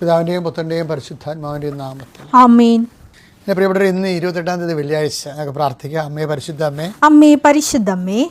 പിതാവിന്റെയും പുത്രന്റെയും പരിശുദ്ധാത്മാവിന്റെയും നാമത്തിൽ. ആമീൻ. പ്രിയപ്പെട്ടവർ ഇന്ന് ഇരുപത്തെട്ടാം തീയതി വെള്ളിയാഴ്ച. ഞങ്ങൾക്ക് പ്രാർത്ഥിക്കാം. അമ്മേ പരിശുദ്ധ അമ്മേ. അമ്മേ പരിശുദ്ധമ്മേ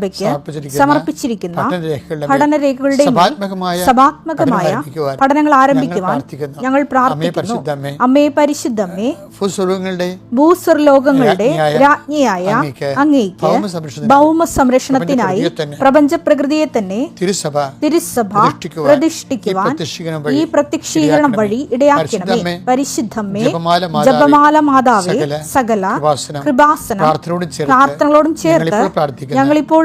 തിരുസഭയ്ക്ക് സമർപ്പിച്ചിരിക്കുന്ന പഠനരേഖകളുടെ സഭാത്മകമായ പഠനങ്ങൾ ആരംഭിക്കുവാൻ ഞങ്ങൾ പ്രാർത്ഥിക്കുന്നു. അമ്മേ പരിശുദ്ധമ്മേ ഭൂസ്വർലോകങ്ങളുടെ രാജ്ഞിയായ അങ്ങേക്ക് ഭൗമ സംരക്ഷണത്തിനായി പ്രപഞ്ചപ്രകൃതിയെ തന്നെ പ്രപഞ്ച പ്രകൃതിയെ തന്നെ തിരുസഭ പ്രതിഷ്ഠിക്കുവാൻ ഈ പ്രത്യക്ഷീകരണം വഴി ഇടയാക്കണമേ. പരിശുദ്ധമ്മേ, ജപമാല മാതാവേ, സകല കൃപാസന പ്രാർത്ഥനകളോടും ചേർത്ത് ഞങ്ങളിപ്പോൾ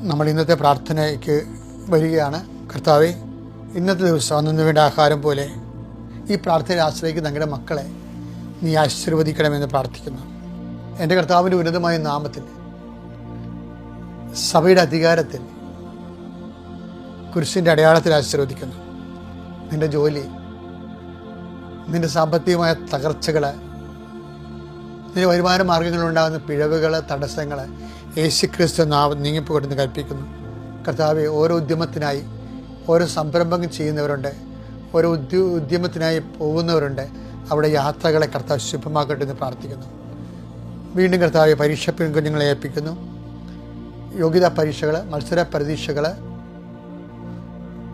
നമ്മൾ ഇന്നത്തെ പ്രാർത്ഥനയ്ക്ക് വരികയാണ്. കർത്താവെ ഇന്നത്തെ ദിവസം അന്നു വേണ്ട ആഹാരം പോലെ ഈ പ്രാർത്ഥനയെ ആശ്രയിക്കുന്ന ഞങ്ങളുടെ മക്കളെ നീ ആശീർവദിക്കണമെന്ന് പ്രാർത്ഥിക്കുന്നു. എന്റെ കർത്താവിന്റെ ഉന്നതമായ നാമത്തിൽ സഭയുടെ അധികാരത്തിൽ കുരിശിന്റെ അടയാളത്തിൽ ആശീർവദിക്കുന്നു. നിന്റെ ജോലി നിന്റെ സാമ്പത്തികമായ തകർച്ചകൾ നിന്റെ വരുമാന മാർഗങ്ങളിലുണ്ടാകുന്ന പിഴവുകൾ തടസ്സങ്ങൾ യേശുക്രിസ്തു നാവ് നീങ്ങിപ്പോകെന്ന് കൽപ്പിക്കുന്നു. കർത്താവെ ഓരോ ഉദ്യമത്തിനായി ഓരോ സംരംഭം ചെയ്യുന്നവരുണ്ട് ഓരോ ഉദ്യ ഉദ്യമത്തിനായി പോകുന്നവരുണ്ട്. അവിടെ യാത്രകളെ കർത്താവ് ശുഭമാക്കട്ടെ എന്ന് പ്രാർത്ഥിക്കുന്നു. വീണ്ടും കർത്താവെ പരീക്ഷ കുഞ്ഞുങ്ങളെ ഏൽപ്പിക്കുന്നു. യോഗ്യതാ പരീക്ഷകൾ മത്സര പരീക്ഷകൾ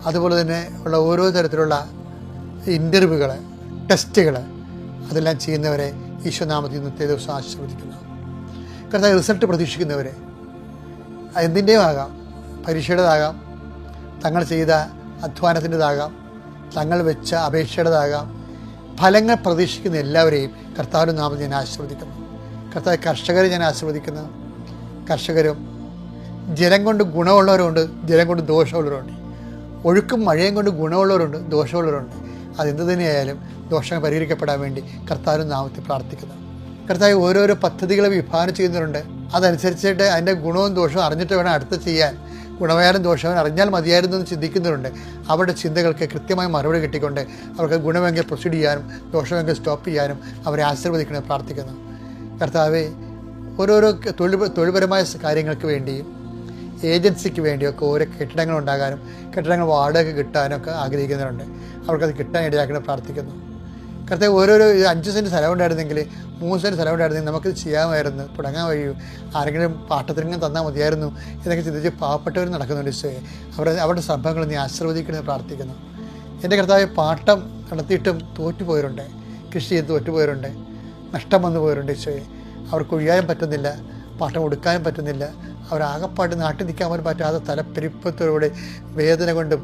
അതുപോലെ തന്നെ ഉള്ള ഓരോ തരത്തിലുള്ള ഇന്റർവ്യൂകൾ ടെസ്റ്റുകൾ അതെല്ലാം ചെയ്യുന്നവരെ ഈശ്വനാമത്തിൽ ഇന്നത്തെ ദിവസം ആശീർവദിക്കുന്നു. കർത്താവ് റിസൾട്ട് പ്രതീക്ഷിക്കുന്നവരെ എന്തിന്റെയും ആകാം പരീക്ഷയുടേതാകാം. തങ്ങൾ ചെയ്ത അധ്വാനത്തിന്റെതാകാം. തങ്ങൾ വെച്ച അപേക്ഷയുടേതാകാം. ഫലങ്ങൾ പ്രതീക്ഷിക്കുന്ന എല്ലാവരെയും കർത്താവിന്റെ നാമം ഞാൻ ആശീർവദിക്കുന്നു. കർത്താവ് കർഷകരെ ഞാൻ ആശീർവദിക്കുന്നു. കർഷകരും ജലം കൊണ്ട് ഗുണമുള്ളവരുണ്ട് ജലം കൊണ്ട് ദോഷമുള്ളവരുണ്ട്. ഒഴുക്കും മഴയും കൊണ്ട് ഗുണമുള്ളവരുണ്ട് ദോഷമുള്ളവരുണ്ട്. അതെന്ത് തന്നെയായാലും ദോഷങ്ങൾ പരിഹരിക്കപ്പെടാൻ വേണ്ടി കർത്താവിന്റെ നാമത്തിൽ പ്രാർത്ഥിക്കുന്നു. കർത്താവ് ഓരോരോ പദ്ധതികൾ വിഭാവനം ചെയ്യുന്നവരുണ്ട്. അതനുസരിച്ചിട്ട് അതിന്റെ ഗുണവും ദോഷവും അറിഞ്ഞിട്ട് വേണം അടുത്ത് ചെയ്യാൻ. ഗുണമായാലും ദോഷവും അറിഞ്ഞാൽ മതിയായിരുന്നു എന്ന് ചിന്തിക്കുന്നവരുണ്ട്. അവരുടെ ചിന്തകൾക്ക് കൃത്യമായ മറുപടി കിട്ടിക്കൊണ്ട് അവർക്ക് ഗുണമെങ്കിൽ പ്രൊസീഡ് ചെയ്യാനും ദോഷമെങ്കിൽ സ്റ്റോപ്പ് ചെയ്യാനും അവരെ ആശീർവദിക്കണമെന്ന് പ്രാർത്ഥിക്കുന്നു. കർത്താവെ ഓരോരോ തൊഴിൽ തൊഴിൽപരമായ കാര്യങ്ങൾക്ക് വേണ്ടിയും ഏജൻസിക്ക് വേണ്ടിയൊക്കെ ഓരോ കെട്ടിടങ്ങൾ ഉണ്ടാകാനും കെട്ടിടങ്ങൾ വാടക കിട്ടാനൊക്കെ ആഗ്രഹിക്കുന്നവരുണ്ട്. അവർക്കത് കിട്ടാൻ ഇടയാക്കണം പ്രാർത്ഥിക്കുന്നു. കർത്താവ് ഓരോരോ അഞ്ച് സെന്റ് സ്ഥലം ഉണ്ടായിരുന്നെങ്കിൽ മൂന്ന് സെന്റ് സ്ഥലം ഉണ്ടായിരുന്നെങ്കിൽ നമുക്കിത് ചെയ്യാമായിരുന്നു. തുടങ്ങാൻ കഴിയും ആരെങ്കിലും പാട്ടത്തിനെങ്കിലും തന്നാൽ മതിയായിരുന്നു എന്നൊക്കെ ചിന്തിച്ച് പാവപ്പെട്ടവർ നടക്കുന്നുണ്ട് ഈശോയെ. അവരുടെ അവരുടെ സംഭവങ്ങൾ നീ ആശീർവദിക്കണമെന്ന് പ്രാർത്ഥിക്കുന്നു. എന്റെ കർത്താവ് പാട്ടം നടത്തിയിട്ടും തോറ്റുപോയവരുണ്ട് കൃഷി ചെയ്ത് തോറ്റുപോയവരുണ്ട് നഷ്ടം വന്നു പോയവരുണ്ട് ഈശോയെ. അവർക്ക് ഒഴിയാനും പറ്റുന്നില്ല. പാട്ടം കൊടുക്കാനും പറ്റുന്നില്ല. അവരാകെപ്പാട്ട് നാട്ടിൽ നിൽക്കാൻ പോലും പറ്റാതെ തലപ്പെരുപ്പത്തോടെ വേദന കൊണ്ട്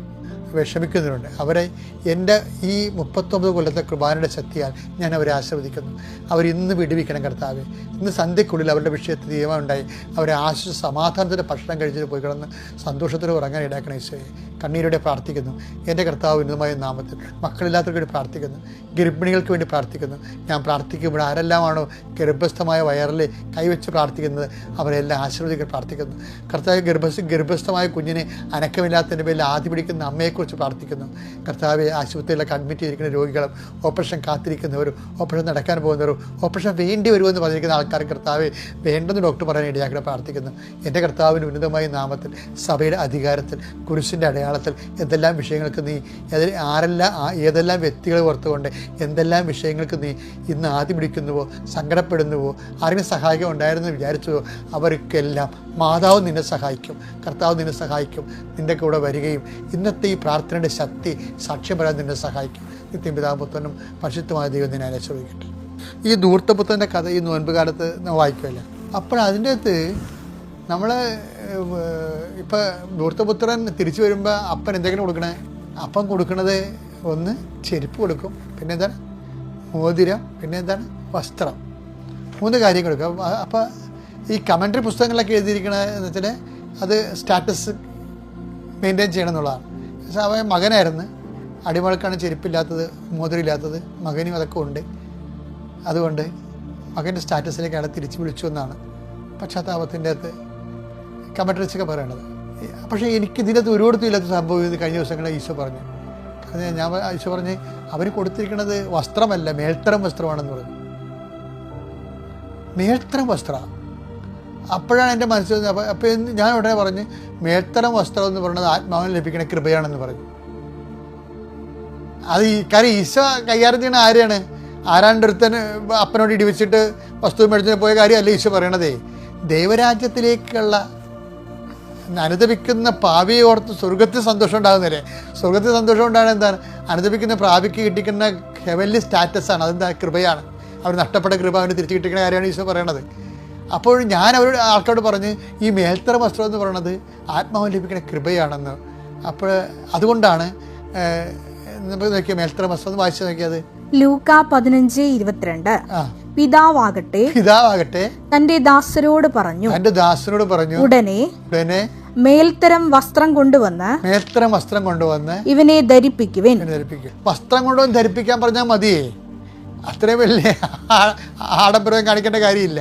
വിഷമിക്കുന്നവരുണ്ട് അവരെ എന്റെ ഈ മുപ്പത്തൊമ്പത് കൊല്ലത്തെ കുർബാനയുടെ ശക്തിയാൽ ഞാൻ അവരെ ആശീർവദിക്കുന്നു. അവർ ഇന്ന് വിടുവിക്കണം കർത്താവ്. ഇന്ന് സന്ധ്യക്കുള്ളിൽ അവരുടെ വിഷയത്തിൽ നിയമമുണ്ടായി അവരെ ആശ്വസ സമാധാനത്തിന്റെ ഭക്ഷണം കഴിച്ചിട്ട് പോയി കിടന്ന് സന്തോഷത്തോടെ ഉറങ്ങാൻ ഇടാക്കണം ഈശോയെ. കണ്ണീരോടെ പ്രാർത്ഥിക്കുന്നു. എന്റെ കർത്താവ് ഉന്നതമായ നാമത്തിൽ മക്കളില്ലാത്തവർക്ക് വേണ്ടി പ്രാർത്ഥിക്കുന്നു. ഗർഭിണികൾക്ക് വേണ്ടി പ്രാർത്ഥിക്കുന്നു. ഞാൻ പ്രാർത്ഥിക്കുമ്പോൾ ആരെല്ലാമാണോ ഗർഭസ്ഥമായ വയറിൽ കൈവച്ച് പ്രാർത്ഥിക്കുന്നത് അവരെല്ലാം ആശീർവദിക്കാൻ പ്രാർത്ഥിക്കുന്നു. കർത്താവ് ഗർഭസ്ഥ ഗർഭസ്ഥമായ കുഞ്ഞിനെ അനക്കമില്ലാത്തതിന്റെ പേരിൽ ആദ്യ പിടിക്കുന്ന അമ്മയെക്കുറിച്ച് പ്രാർത്ഥിക്കുന്നു. കർത്താവെ ആശുപത്രിയിലൊക്കെ അഡ്മിറ്റ് ചെയ്തിരിക്കുന്ന രോഗികളും ഓപ്പറേഷൻ കാത്തിരിക്കുന്നവരും ഓപ്പറേഷൻ നടക്കാൻ പോകുന്നവരും ഓപ്പറേഷൻ വേണ്ടി വരുമെന്ന് പറഞ്ഞിരിക്കുന്ന ആൾക്കാർ കർത്താവെ വേണ്ടെന്ന് ഡോക്ടർ പറയാൻ ഇടയാക്കി പ്രാർത്ഥിക്കുന്നു. എന്റെ കർത്താവിന് ഉന്നതമായ നാമത്തിൽ സഭയുടെ അധികാരത്തിൽ കുരിശിന്റെ അടയാളത്തിൽ എന്തെല്ലാം വിഷയങ്ങൾക്ക് നീ ഏത് ആരെല്ലാം ഏതെല്ലാം വ്യക്തികളെ ഓർത്തുകൊണ്ട് എന്തെല്ലാം വിഷയങ്ങൾക്ക് നീ ഇന്ന് ആദ്യം പിടിക്കുന്നുവോ സങ്കടപ്പെടുന്നുവോ ആരെങ്കിലും സഹായിക്കാൻ ഉണ്ടായിരുന്നു വിചാരിച്ചുവോ അവർക്കെല്ലാം മാതാവ് നിന്നെ സഹായിക്കും കർത്താവ് നിന്നെ സഹായിക്കും നിന്റെ കൂടെ വരികയും ഇന്നത്തെ ഈ പ്രാർത്ഥനയുടെ ശക്തി സാക്ഷ്യം നിന്നെ സഹായിക്കും. നിത്യം പിതാപുത്രനും പരിശുദ്ധമായ ദൈവം നിന്നെ അനുശ്രമിക്കട്ടെ ഈ ദൂർത്തപുത്രന്റെ കഥ ഈ നോൻപ് കാലത്ത് അപ്പോൾ അതിന്റെ അകത്ത് നമ്മൾ ഇപ്പം ദൂർത്തപുത്രൻ തിരിച്ചു വരുമ്പോൾ അപ്പൻ എന്തെങ്കിലും കൊടുക്കണേ? അപ്പം കൊടുക്കുന്നത് ഒന്ന് ചെരുപ്പ് കൊടുക്കും പിന്നെ എന്താണ്? മോതിരം പിന്നെ എന്താണ്? വസ്ത്രം. മൂന്ന് കാര്യം കൊടുക്കും. അപ്പോൾ ഈ കമന്ററി പുസ്തകങ്ങളിലൊക്കെ എഴുതിയിരിക്കണ എന്ന് വെച്ചാൽ അത് സ്റ്റാറ്റസ് മെയിന്റെയിൻ ചെയ്യണം എന്നുള്ളതാണ്. അവൻ മകനായിരുന്നു. അടിമകൾക്കാണ് ചെരുപ്പില്ലാത്തത് മോതിരില്ലാത്തത് മകനും അതൊക്കെ ഉണ്ട്. അതുകൊണ്ട് മകന്റെ സ്റ്റാറ്റസിലേക്ക് അയാളെ തിരിച്ചു വിളിച്ചു എന്നാണ് പശ്ചാത്താപത്തിന്റെ അകത്ത് കമൻട്രീസൊക്കെ പറയണത്. പക്ഷേ എനിക്ക് അകത്ത് ഒരുപാടത്തും ഇല്ലാത്ത സംഭവം ഇത് കഴിഞ്ഞ ദിവസങ്ങളിൽ ഈശോ പറഞ്ഞു. കാരണം ഞാൻ ഈശോ പറഞ്ഞ് അവർ കൊടുത്തിരിക്കുന്നത് വസ്ത്രമല്ല മേൽത്തരം വസ്ത്രമാണെന്ന് പറഞ്ഞു. മേൽത്തരം വസ്ത്രമാണ് അപ്പോഴാണ് എന്റെ മനസ്സിൽ. അപ്പോൾ അപ്പോൾ ഞാൻ ഉടനെ പറഞ്ഞ് മേൽത്തരം വസ്ത്രം എന്ന് പറയുന്നത് ആത്മാവിന് ലഭിക്കുന്ന കൃപയാണെന്ന് പറഞ്ഞു. അത് ഈ കാര്യം ഈശോ കൈകാര്യം ചെയ്യുന്ന ആരെയാണ്? ആരാണ്ടൊരുത്തൻ അപ്പനോട് ഇടിവെച്ചിട്ട് വസ്തു മേടിച്ചു പോയ കാര്യമല്ല ഈശോ പറയണതേ? ദൈവരാജ്യത്തിലേക്കുള്ള അനുദപിക്കുന്ന പാവിയെ ഓർത്ത് സ്വർഗത്തിൽ സന്തോഷം ഉണ്ടാകുന്നില്ലേ സ്വർഗത്തിൽ സന്തോഷം ഉണ്ടാകുന്ന എന്താണ്? അനുദപിക്കുന്ന പ്രാപിക്ക് കിട്ടിക്കുന്ന ഹെവൻലി സ്റ്റാറ്റസാണ്. അതെന്താ? കൃപയാണ്. അവർ നഷ്ടപ്പെട്ട കൃപ അവന് തിരിച്ചു കിട്ടിക്കുന്ന കാര്യമാണ് ഈശോ പറയണത്. അപ്പോൾ ഞാൻ അവരോട് ആൾക്കാരോട് പറഞ്ഞ് ഈ മേൽത്തറ വസ്ത്രം എന്ന് പറയുന്നത് ആത്മാവ് ലഭിക്കുന്ന കൃപയാണെന്ന്. അപ്പോൾ അതുകൊണ്ടാണ് നോക്കിയ മേൽത്തറ വസ്ത്രം വായിച്ചു നോക്കിയത്. ലൂക്ക പതിനഞ്ച് ഇരുപത്തിരണ്ട്. പിതാവാകട്ടെ പിതാവാകട്ടെ തന്റെ ദാസരോട് പറഞ്ഞു തന്റെ ദാസനോട് പറഞ്ഞു ഉടനെ ഉടനെ മേൽത്തരം വസ്ത്രം കൊണ്ടുവന്ന് മേൽത്തരം വസ്ത്രം കൊണ്ടുവന്ന് ഇവനെ ധരിപ്പിക്കുവിൻ. ധരിപ്പിക്കും. വസ്ത്രം കൊണ്ടുവന്ന് ധരിപ്പിക്കാൻ പറഞ്ഞാൽ മതിയേ. അത്രയും വലിയ ആഡംബരം കാണിക്കേണ്ട കാര്യമില്ല.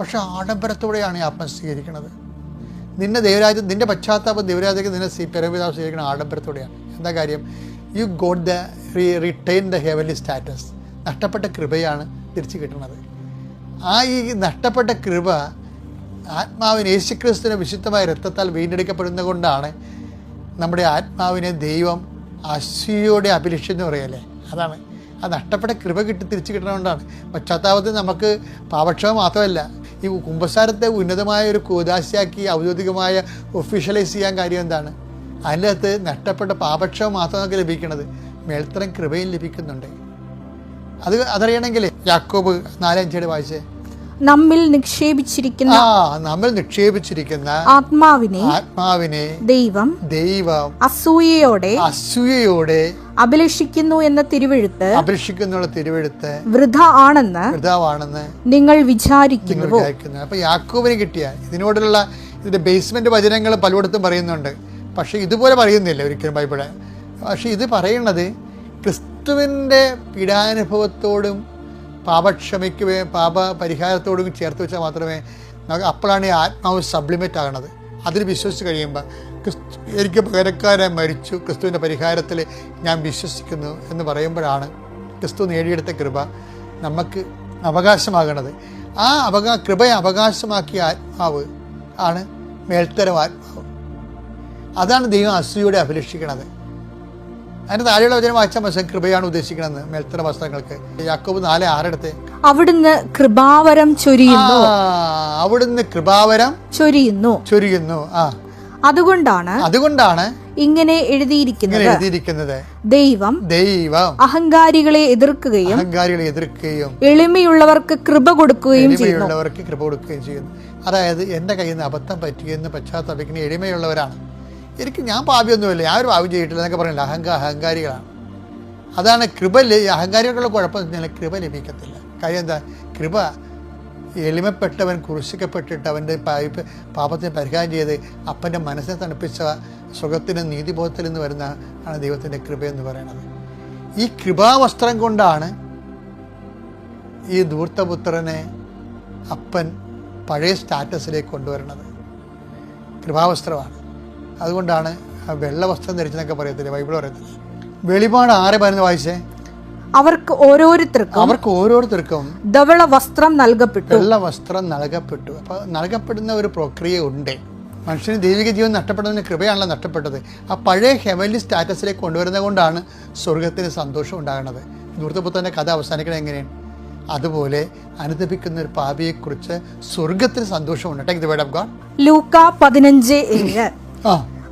പക്ഷെ ആഡംബരത്തോടെയാണ് ഈ ആത്മ സ്വീകരിക്കുന്നത് നിന്നെ ദൈവരാജ്യം നിന്റെ പശ്ചാത്താപം ദൈവരാജ്യക്ക് നിന്നെ സ്വീ പിറവിതാവ് സ്വീകരിക്കുന്ന ആഡംബരത്തോടെയാണ്. എന്താ കാര്യം? You got the re retain the heavenly status നഷ്ടപ്പെട്ട കൃപയാണ് തിരിച്ചു കിട്ടുന്നത്. ആ ഈ നഷ്ടപ്പെട്ട കൃപ ആത്മാവിന് യേശുക്രിസ്തുവിന്റെ വിശുദ്ധമായ രക്തത്താൽ വീണ്ടെടുക്കപ്പെടുന്നത് കൊണ്ടാണ് നമ്മുടെ ആത്മാവിനെ ദൈവം അസൂയോടെ അഭിലഷിച്ചെന്ന് പറയല്ലേ? അതാണ്. ആ നഷ്ടപ്പെട്ട കൃപ കിട്ടി തിരിച്ചു കിട്ടണതുകൊണ്ടാണ് പശ്ചാത്താപത്തിൽ നമുക്ക് പാപക്ഷമം മാത്രമല്ല. ഈ കുംഭസാരത്തെ ഉന്നതമായ ഒരു കൂതാശയാക്കി ഔദ്യോഗികമായ ഒഫീഷ്യലൈസ് ചെയ്യാൻ കാര്യം എന്താണ്? അതിന്റെ അകത്ത് നഷ്ടപ്പെട്ട പാപക്ഷമം മാത്രം നമുക്ക് ലഭിക്കുന്നത് മേൽത്തരം കൃപയും ലഭിക്കുന്നുണ്ട്. അത് അതറിയണമെങ്കിൽ യാക്കോബ് നാലഞ്ചേട് വായിച്ചേ. നമ്മിൽ നിക്ഷേപിച്ചിരിക്കുന്ന ആ നമ്മൾ നിക്ഷേപിച്ചിരിക്കുന്ന ആത്മാവിനെ ആത്മാവിനെ ദൈവം ദൈവം അസൂയയോടെ അസൂയയോടെ അഭിലഷിക്കുന്നു എന്ന തിരുവെഴുത്ത് അപേക്ഷിക്കുന്നുള്ള തിരുവെഴുത്ത് വൃഥ ആണെന്ന് കൃതാവാണെന്ന് നിങ്ങൾ വിചാരിക്കുന്നു. വിചാരിക്കുന്നത് അപ്പൊ യാക്കോബിന് കിട്ടിയ ഇതിനോടുള്ള ഇതിന്റെ ബേസ്മെന്റ് വചനങ്ങൾ പലയിടത്തും പറയുന്നുണ്ട്. പക്ഷെ ഇതുപോലെ പറയുന്നില്ല ഒരിക്കലും ബൈബിൾ. പക്ഷെ ഇത് പറയുന്നത് ക്രിസ്തുവിന്റെ പീഡാനുഭവത്തോടും പാപക്ഷമയ്ക്ക് പാപ പരിഹാരത്തോടും ചേർത്ത് വെച്ചാൽ മാത്രമേ അപ്പോഴാണ് ഈ ആത്മാവ് സബ്ലിമേറ്റ് ആകണത്. അതിൽ വിശ്വസിച്ച് കഴിയുമ്പോൾ ക്രിസ്തു എനിക്ക് പകരക്കാരെ മരിച്ചു ക്രിസ്തുവിന്റെ പരിഹാരത്തിൽ ഞാൻ വിശ്വസിക്കുന്നു എന്ന് പറയുമ്പോഴാണ് ക്രിസ്തു നേടിയെടുത്ത കൃപ നമുക്ക് അവകാശമാകണത്. ആ അവകാ കൃപയെ അവകാശമാക്കിയ ആത്മാവ് ആണ് മേൽത്തരം ആത്മാവ്. അതാണ് ദൈവം അസൂയോടെ അഭിലഷിക്കണത്. അതിന് താഴെയുള്ള വചനം വായിച്ചാൽ മനസ്സിലാക്കും കൃപയാണ് ഉദ്ദേശിക്കുന്നത് മേൽത്തര വസ്ത്രങ്ങൾക്ക്. യാക്കോബ് നാല് ആറെടുത്ത്. അവിടുന്ന് കൃപാവരം ചൊരിയുന്നു. അവിടുന്ന് കൃപാവരം ചൊരിയുന്നു. ചൊരിയുന്നു. ആ. അതുകൊണ്ടാണ് അതുകൊണ്ടാണ് ഇങ്ങനെ എഴുതിയിരിക്കുന്നത്. എഴുതിയിരിക്കുന്നത്. ദൈവം ദൈവം അഹങ്കാരികളെ എതിർക്കുകയും അഹങ്കാരികളെ എതിർക്കുകയും എളിമയുള്ളവർക്ക് കൃപ കൊടുക്കുകയും ചെയ്യുന്നു. എളിമയുള്ളവർക്ക് കൃപ കൊടുക്കുകയും ചെയ്യുന്നു. അതായത് എന്റെ കയ്യിൽ നിന്ന് അബദ്ധം പറ്റിയെന്ന് പശ്ചാത്തപിക്കുന്ന എളിമയുള്ളവരാണ്. എനിക്ക് ഞാൻ പാപിയൊന്നുമില്ല ഞാൻ ഒരു പാപം ചെയ്തിട്ടില്ല എന്നൊക്കെ പറഞ്ഞില്ല അഹങ്കാ അഹങ്കാരികളാണ്. അതാണ് കൃപ ല- അഹങ്കാരികളുടെ കുഴപ്പം എന്ന് കൃപ ലഭിക്കത്തില്ല. കാര്യം എന്താ? കൃപ എളിമപ്പെട്ടവൻ കുറിശിക്കപ്പെട്ടിട്ട് അവന്റെ പാപ- പാപത്തിന് പരിഹാരം ചെയ്ത് അപ്പന്റെ മനസ്സിനെ തണുപ്പിച്ച സുഖത്തിനും നീതിബോധത്തിൽ നിന്ന് വരുന്ന ആണ് ദൈവത്തിന്റെ കൃപ എന്ന് പറയുന്നത്. ഈ കൃപാവസ്ത്രം കൊണ്ടാണ് ഈ ധൂർത്തപുത്രനെ അപ്പൻ പഴയ സ്റ്റാറ്റസിലേക്ക് കൊണ്ടുവരുന്നത്. കൃപാവസ്ത്രമാണ്. അതുകൊണ്ടാണ് വെള്ള വസ്ത്രം ധരിച്ചെന്നൊക്കെ പറയത്തില്ല? ബൈബിൾ പറയത്തില്ല? വെളിപാട് ആരെ പതിനൊന്ന് വായിച്ചേ? അവർക്ക് ഓരോരുത്തർക്കും അവർക്ക് ഓരോരുത്തർക്കും ധവള വസ്ത്രം നൽകപ്പെട്ടു. വെള്ള വസ്ത്രം നൽകപ്പെട്ടു. അപ്പോൾ നൽകപ്പെടുന്ന ഒരു പ്രക്രിയ ഉണ്ട്. മനുഷ്യന് ദൈവിക ജീവൻ നഷ്ടപ്പെടുന്നതിന് കൃപയാണല്ലോ നഷ്ടപ്പെട്ടത്. ആ പഴയ ഹെവൻലി സ്റ്റാറ്റസിലേക്ക് കൊണ്ടുവരുന്നത് കൊണ്ടാണ് സ്വർഗത്തിന് സന്തോഷം ഉണ്ടാകുന്നത്. ദൂർത്തപുത്രന്റെ കഥ അവസാനിക്കണം എങ്ങനെയാണ്? അതുപോലെ അനുദപിക്കുന്ന ഒരു പാപിയെക്കുറിച്ച് സ്വർഗത്തിന് സന്തോഷമുണ്ട്. Take the word of God ലൂക്ക പതിനഞ്ച് ഏഴ്.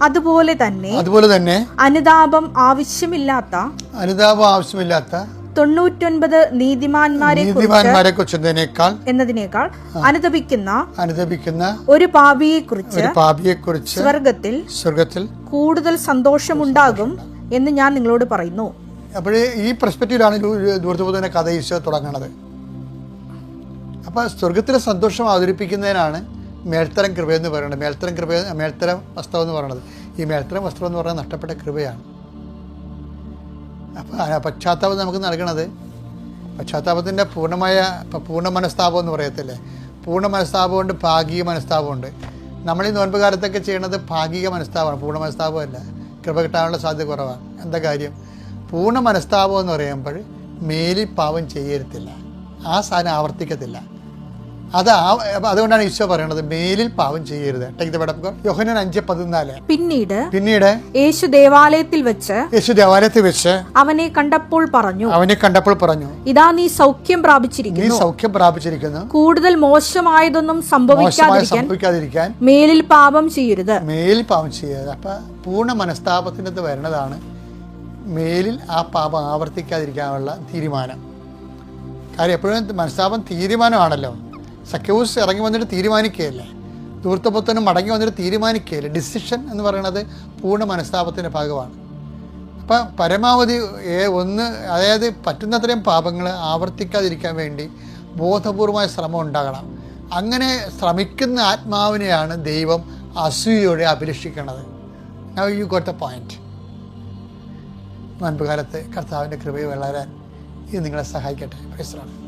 അതുപോലെ തന്നെ അതുപോലെ തന്നെ അനുതാപം ആവശ്യമില്ലാത്ത അനുതാപം ആവശ്യമില്ലാത്ത തൊണ്ണൂറ്റൊൻപത് നീതിമാന്മാരെ നീതിമാന്മാരെ കുറിച്ചതിനേക്കാൾ എന്നതിനേക്കാൾ അനുദപിക്കുന്ന അനുദപിക്കുന്ന ഒരു പാപിയെ കുറിച്ച് പാപിയെ കുറിച്ച് സ്വർഗത്തിൽ സ്വർഗത്തിൽ കൂടുതൽ സന്തോഷമുണ്ടാകും എന്ന് ഞാൻ നിങ്ങളോട് പറയുന്നു. അപ്പോഴേ ഈ പെർസ്പെക്റ്റീവിലാണ് ദൂരത്തുബോധന കഥ ഈശോ തുടങ്ങുന്നത് അപ്പോൾ സ്വർഗത്തിലെ സന്തോഷം അവതരിപ്പിക്കുന്നതിനാണ് മേൽത്തരം കൃപ എന്ന് പറയുന്നത് മേൽത്തരം കൃപ മേൽത്തരം വസ്ത്രം എന്ന് പറയുന്നത്. ഈ മേൽത്തരം വസ്ത്രം എന്ന് പറയുന്നത് നഷ്ടപ്പെട്ട കൃപയാണ്. അപ്പോൾ പശ്ചാത്താപം നമുക്ക് നൽകണത് പശ്ചാത്താപത്തിന്റെ പൂർണമായ പൂർണ മനസ്താപം എന്ന് പറയത്തില്ലേ? പൂർണ മനസ്താപമുണ്ട് ഭാഗിക മനസ്താപമുണ്ട് നമ്മൾ ഈ നോൻപ് കാലത്തൊക്കെ ചെയ്യണത് ഭാഗിക മനസ്താപമാണ് പൂർണ മനസ്താപമല്ല കൃപ കിട്ടാനുള്ള സാധ്യത കുറവാണ്. എന്താ കാര്യം? പൂർണ മനസ്താപം എന്ന് പറയുമ്പോൾ മേലിൽ പാവം ചെയ്യരുത്തില്ല. ആ സാധനം ആവർത്തിക്കത്തില്ല. അത് അതുകൊണ്ടാണ് ഈശോ പറയുന്നത് മേലിൽ പാവം ചെയ്യരുത്. ടേക്ക് ദ ഓഫ് യോഹന്നാൻ അഞ്ച് പതിനാല്. പിന്നീട് പിന്നീട്? യേശു ദേവാലയത്തിൽ വെച്ച് യേശു ദേവാലയത്തിൽ വെച്ച് അവനെ കണ്ടപ്പോൾ പറഞ്ഞു അവനെ കണ്ടപ്പോൾ പറഞ്ഞു ഇതാ നീ സൗഖ്യം പ്രാപിച്ചിരിക്കുന്നു. നീ സൗഖ്യം പ്രാപിച്ചിരിക്കുന്നു. കൂടുതൽ മോശമായതൊന്നും സംഭവിക്കാതിരിക്കാൻ മേലിൽ പാപം ചെയ്യരുത്. മേലിൽ പാപം ചെയ്യരുത്. അപ്പൊ പൂർണ മനസ്താപത്തിന്റെ വരണതാണ് വരുന്നതാണ് മേലിൽ ആ പാപം ആവർത്തിക്കാതിരിക്കാനുള്ള തീരുമാനം. കാര്യം എപ്പോഴും മനസ്താപം തീരുമാനമാണല്ലോ. സഖ്യവൂസ് ഇറങ്ങി വന്നിട്ട് തീരുമാനിക്കുകയല്ലേ? ദൂർത്തപുത്തനും മടങ്ങി വന്നിട്ട് തീരുമാനിക്കുകയല്ലേ? ഡിസിഷൻ എന്ന് പറയുന്നത് പൂർണ മനസ്താപത്തിന്റെ ഭാഗമാണ്. അപ്പം പരമാവധി ഒന്ന് അതായത് പറ്റുന്നത്രയും പാപങ്ങൾ ആവർത്തിക്കാതിരിക്കാൻ വേണ്ടി ബോധപൂർവമായ ശ്രമം ഉണ്ടാകണം. അങ്ങനെ ശ്രമിക്കുന്ന ആത്മാവിനെയാണ് ദൈവം അസൂയയോടെ അഭിലഷിക്കുന്നത്. Now you got a point മുൻപ് കാലത്ത് കർത്താവിന്റെ കൃപയെ വളരാൻ ഇത് നിങ്ങളെ സഹായിക്കട്ടെ. പ്രൈസ്.